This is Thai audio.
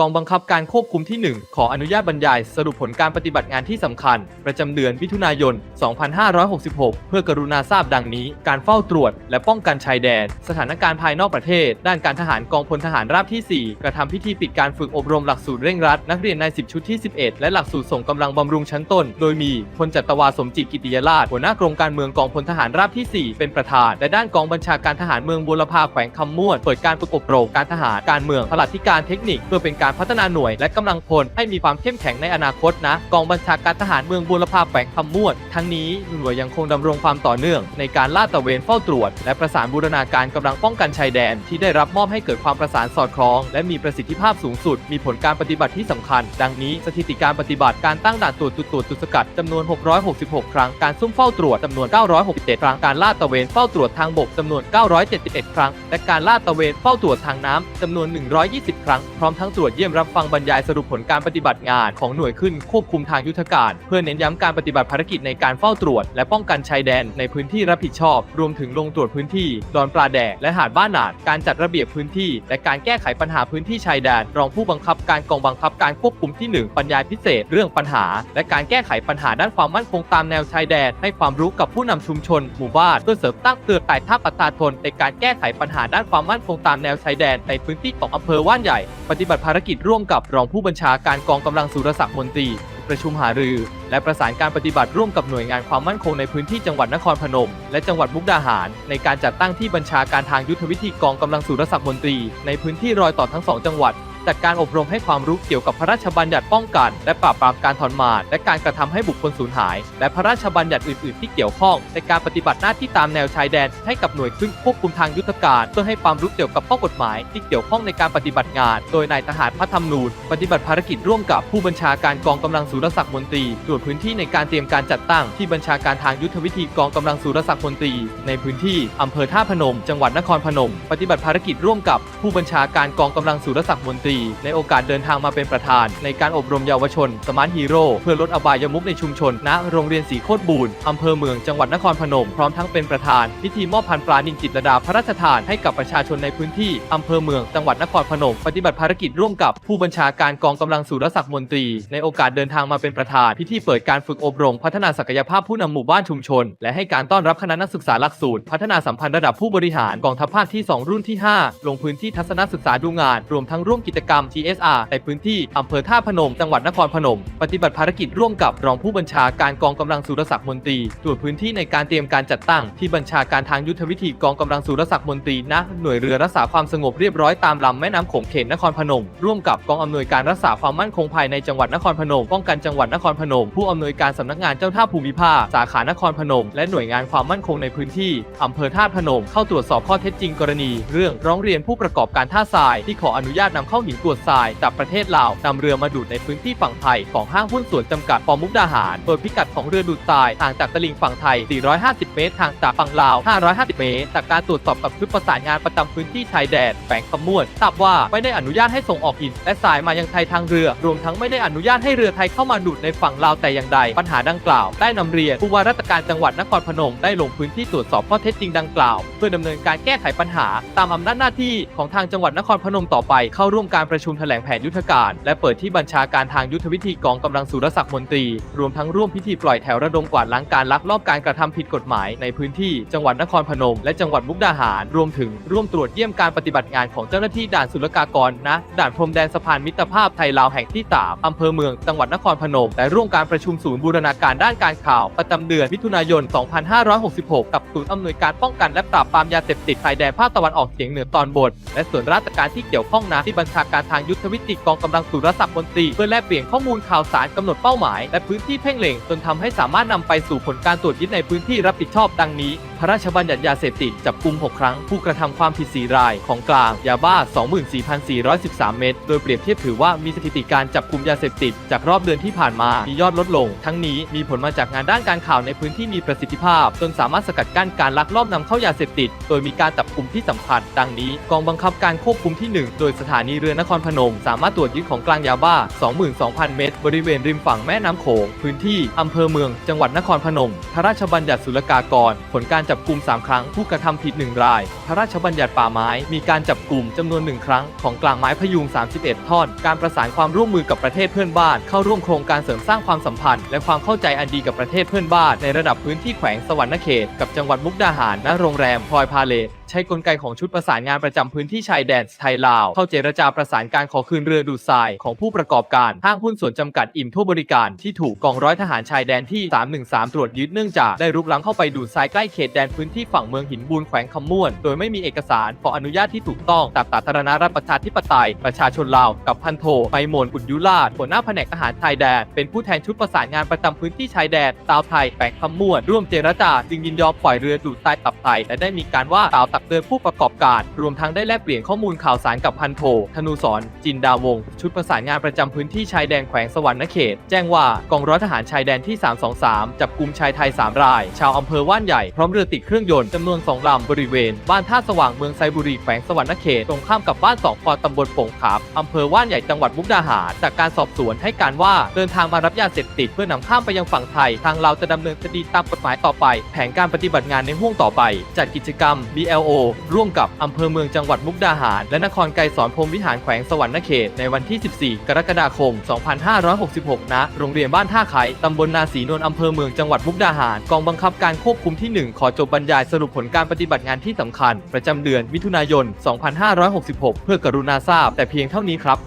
กองบังคับการควบคุมที่ 1 ขออนุญาตบรรยายสรุปผลการปฏิบัติงานที่สำคัญ ประจำเดือนมิถุนายน 2566 เพื่อกรุณาทราบดังนี้ การเฝ้าตรวจ และป้องกันชายแดน สถานการณ์ภายนอกประเทศ ด้านการทหารกองพลทหารราบที่ 4 กระทำพิธีปิดการฝึกอบรมหลักสูตรเร่งรัด นักเรียนใน10 ชุดที่ 11 และหลักสูตรส่งกำลังบำรุงชั้นต้น โดยมีพลจัตวาสมจิตกิติยราชหัวหน้ากรมการเมืองกองพลทหารราบที่ 4 เป็นประธาน และด้านกองบัญชาการทหารเมืองบุรพาแขวงคำม่วนเปิดการฝึกอบรมการทหารการเมืองพลัดที่การเทคนิคเพื่อเป็นการพัฒนาหน่วยและกำลังพลให้มีความเข้มแข็งในอนาคตนะ กองบัญชาการทหารเมืองบุรพาแขวงคำมวนทั้งนี้หน่วยยังคงดำรงความต่อเนื่อง ในการลาดตระเวนเฝ้าตรวจ และประสานบูรณาการกำลังป้องกันชายแดน ที่ได้รับมอบให้เกิดความประสานสอดคล้อง และมีประสิทธิภาพสูงสุด มีผลการปฏิบัติที่สำคัญ ดังนี้สถิติการปฏิบัติการตั้งด่านตรวจจุดตรวจจุดสกัดจำนวน 666 ครั้งการซุ่มเฝ้าตรวจจำนวน 967 ครั้งการลาดตระเวนเฝ้าตรวจทางบกจำนวน 971 ครั้ง และการลาดตระเวนเฝ้าตรวจทางน้ำจำนวน 120 ครั้งพร้อมทั้งตรวจเยี่ยมรับฟังบรรยายสรุปผลการปฏิบัติงานของหน่วยขึ้นควบคุมทางยุทธการ เพื่อเน้นย้ำการปฏิบัติภารกิจในการเฝ้าตรวจ และป้องกันชายแดนในพื้นที่รับผิดชอบ รวมถึงลงตรวจพื้นที่ดอนปลาแดกและหาดบ้านหนาดการจัดระเบียบพื้นที่ และการแก้ไขปัญหาพื้นที่ชายแดน รองผู้บังคับการกองบังคับการควบคุมที่1บรรยายพิเศษ เรื่องปัญหา และการแก้ไขปัญหาด้านความมั่นคงตามแนวชายแดน ให้ความรู้กับผู้นำชุมชน หมู่บ้านเพื่อเสริมตั้งเตือนไต่ท่าประชาชนในการแก้ไขปัญหาด้านความมั่นคงตามแนวชายแดนในพื้นที่ของอำเภอว่านใหญ่ ปฏิบัติภารกิจร่วมกับรองผู้บัญชาการกองกำลังสุรศักดิ์มนตรี ประชุมหารือ และประสานการปฏิบัติร่วมกับหน่วยงานความมั่นคงในพื้นที่จังหวัดนครพนม และจังหวัดมุกดาหาร ในการจัดตั้งที่บัญชาการทางยุทธวิธีกองกำลังสุรศักดิ์มนตรี ในพื้นที่รอยต่อทั้งสองจังหวัด จัดการอบรมให้ความรู้เกี่ยวกับพระราชบัญญัติป้องกัน และปราบปรามการถอนหมาดและการกระทำให้บุคคลสูญหาย และพระราชบัญญัติอื่นๆ ที่เกี่ยวข้องในการปฏิบัติหน้าที่ตามแนวชายแดน ให้กับหน่วยขึ้นควบคุมทางยุทธการ เพื่อให้ความรู้เกี่ยวกับข้อกฎหมาย ที่เกี่ยวข้องในการปฏิบัติงาน โดยนายทหารพัฒธรรมนูญปฏิบัติภารกิจร่วมกับผู้บัญชาการกองกำลังสุรศักดิ์มนตรีตรวจพื้นที่ในการเตรียมการจัดตั้งที่บัญชาการทางยุทธวิธีกองกำลังสุรศักดิ์มนตรี ในพื้นที่อำเภอท่าพนม จังหวัดนครพนม ปฏิบัติภารกิจร่วมกับผู้บัญชาการกองกำลังสุรศักดิ์มนตรีในโอกาสเดินทางมาเป็นประธาน ในการอบรมเยาวชนสมาร์ทฮีโร่เพื่อลดอบายมุกในชุมชน ณ โรงเรียนสีโคตรบูรณ์อำเภอเมืองจังหวัดนครพนม พร้อมทั้งเป็นประธาน พิธีมอบพันปลานินจิตรดาพระราชทานให้กับประชาชนในพื้นที่อำเภอเมืองจังหวัดนครพนม ปฏิบัติภารกิจร่วมกับผู้บัญชาการกองกำลังสุรศักดิ์มนตรี ในโอกาสเดินทางมาเป็นประธาน พิธีเปิดการฝึกอบรม พัฒนาศักยภาพผู้นำหมู่บ้านชุมชน และให้การต้อนรับคณะนักศึกษาหลักสูตร พัฒนาสัมพันธ์ระดับผู้บริหารกองทัพภาคที่ 2 รุ่นที่ 5 ลงพื้นที่ทัศนศึกษาดูงาน รวมทั้งร่วมกิจกรรม TSR ในพื้นที่อำเภอท่าพนม จังหวัดนครพนม ปฏิบัติภารกิจร่วมกับรองผู้บัญชาการกองกำลังสุรศักดิ์มนตรีตรวจพื้นที่ในการเตรียมการจัดตั้งที่บัญชาการทางยุทธวิธีกองกำลังสุรศักดิ์มนตรีณหน่วยเรือรักษาความสงบเรียบร้อยตามลำแม่น้ำโขงเขตนครพนม ร่วมกับกองอำนวยการรักษาความมั่นคงภายในจังหวัดนครพนม ป้องกันจังหวัดนครพนม ผู้อำนวยการสำนักงานเจ้าท่าภูมิภาคสาขานครพนม และหน่วยงานความมั่นคงในพื้นที่อำเภอท่าพนม เข้าตรวจสอบข้อเท็จจริงกรณี เรื่องร้องเรียนผู้ประกอบการท่าทรายที่ขออนุญาตนำเข้าหินกรวดทรายจากประเทศลาวนำเรือมาดูดในพื้นที่ฝั่งไทยของห้างหุ้นส่วนจำกัดปอมุกดาหาร โดยพิกัดของเรือดูดทรายห่างจากตลิ่งฝั่งไทย 450 เมตรห่างจากฝั่งลาว 550 เมตร จากการตรวจสอบกับชุดประสานงานประจำพื้นที่ชายแดนแฝงขมวนทราบว่าไม่ได้อนุญาตให้ส่งออกหินและทรายมายังไทยทางเรือ รวมทั้งไม่ได้อนุญาตให้เรือไทยเข้ามาดูดในฝั่งลาวแต่อย่างใด ปัญหาดังกล่าวได้นำเรียนผู้ว่าราชการจังหวัดนครพนมได้ลงพื้นที่ตรวจสอบข้อเท็จจริงดังกล่าว เพื่อดำเนินการแก้ไขปัญหา ตามอำนาจหน้าที่ของทางจังหวัดนครพนมต่อไปเข้าร่วมการประชุมแถลงแผนยุทธการ และเปิดที่บัญชาการทางยุทธวิธีกองกำลังสุรศักดิ์มนตรี รวมทั้งร่วมพิธีปล่อยแถวระดมกวาดล้างการลักลอบการกระทำผิดกฎหมายในพื้นที่จังหวัดนครพนม และจังหวัดมุกดาหาร รวมถึงร่วมตรวจเยี่ยมการปฏิบัติงานของเจ้าหน้าที่ด่านศุลกากรณด่านพรมแดนสะพานมิตรภาพไทยลาวแห่งที่สามอำเภอเมืองจังหวัดนครพนม และร่วมการประชุมศูนย์บูรณาการด้านการข่าวประจำเดือนมิถุนายน 2566 กับศูนย์อำนวยการป้องกันและปราบปรามยาเสพติดชายแดนภาคตะวันออกเฉียงเหนือตอนบนและส่วนราชการที่เกี่ยวข้องนะที่บัญชาการทางยุทธวิธีกองกำลังสุรศักดิ์มนตรีเพื่อแลกเปลี่ยนข้อมูลข่าวสารกำหนดเป้าหมาย และพื้นที่เพ่งเล็งจนทำให้สามารถนำไปสู่ผลการตรวจยึดในพื้นที่รับผิดชอบดังนี้พระราชบัญญัติยาเสพติดจับกุม 6 ครั้ง ผู้กระทำความผิด 4 ราย ของกลางยาบ้า 24,413 เม็ดโดยเปรียบเทียบถือว่ามีสถิติการจับกุมยาเสพติด จากรอบเดือนที่ผ่านมามียอดลดลง ทั้งนี้มีผลมาจากงานด้านการข่าวในพื้นที่มีประสิทธิภาพ จนสามารถสกัดกั้นการลักลอบนำเข้ายาเสพติด โดยมีการจับกุมที่สำคัญดังนี้ กองบังคับการควบคุมที่ 1 โดยสถานีเรือนครพนม สามารถตรวจยึดของกลางยาบ้า 22,000 เม็ดบริเวณริมฝั่งแม่น้ำโขงพื้นที่อำเภอเมือง จังหวัดนครพนมพระราชบัญญัติศุลกากรผลการจับกลุ่ม 3 ครั้ง ผู้กระทำผิด 1 ราย พระราชบัญญัติป่าไม้ มีการจับกลุ่มจำนวน 1 ครั้ง ของกลางไม้พยุง 31 ท่อน การประสานความร่วมมือกับประเทศเพื่อนบ้าน เข้าร่วมโครงการเสริมสร้างความสัมพันธ์ และความเข้าใจอันดีกับประเทศเพื่อนบ้าน ในระดับพื้นที่แขวงสวรรณเขต กับจังหวัดมุกดาหารณโรงแรมพลอยพาเลท ใช้กลไกของชุดประสานงานประจำพื้นที่ชายแดนไทยลาว เข้าเจรจาประสานการขอคืนเรือดูดทรายของผู้ประกอบการห้างหุ้นส่วนจำกัดอิ่มทั่วบริการที่ถูกกองร้อยทหารชายแดนที่ 313 ตรวจยึดเนื่องจากได้รุกล้ำเข้าไปดูดทรายใกล้เขตแดนพื้นที่ฝั่งเมืองหินบูนแขวงคำม่วน โดยไม่มีเอกสารขออนุญาตที่ถูกต้องตามสาธารณรัฐประชาธิปไตย ประชาชนลาวกับพันโทไปโมนอุดยุราชหัวหน้าแผนกทหารชายแดน เป็นผู้แทนชุดประสานงานประจำพื้นที่ชายแดนตาวไทยแขวงคำม่วนร่วมเจรจาจึงยินยอมปล่อยเรือดูดทรายตับไทยและได้มีการว่าตาวตักเตือนผู้ประกอบการ รวมทั้งได้แลกเปลี่ยนข้อมูลข่าวสารกับพันโท ธนูสรจินดาวง ชุดประสานงานประจำพื้นที่ชายแดนแขวงสวรรณเขต แจ้งว่ากองร้อยทหารชายแดนที่ 323 จับกลุ่มชายไทย 3 ราย ชาวอำเภอว่านใหญ่ พร้อมเรือติดเครื่องยนต์จำนวน 2 ลำบริเวณ บ้านท่าสว่างเมืองไซบุรีแขวงสวรรณเขต ตรงข้ามกับบ้านสองปอตำบลโป่งขามอำเภอว่านใหญ่จังหวัดมุกดาหาร จากการสอบสวนให้การว่าเดินทางมารับยาเสพติดเพื่อนำข้ามไปยังฝั่งไทย ทางเราจะดำเนินคดีตามกฎหมายต่อไป แผนการปฏิบัติงานในห่วงต่อไป จัดกิจกรรม BLO ร่วมกับอำเภอเมืองจังหวัดมุกดาหาร และนครไกรสอนพรมวิหารแขวงสวรรณเขตในวันที่ 14 กรกฎาคม 2566 ณ โรงเรียนบ้านท่าไข่ตำบลนาศีนวลอำเภอเมืองจังหวัดมุกดาหาร กองบังคับการควบคุมที่ 1 ขอจบบรรยายสรุปผลการปฏิบัติงานที่สำคัญ ประจำเดือนมิถุนายน 2566 เพื่อกรุณาทราบแต่เพียงเท่านี้ครับ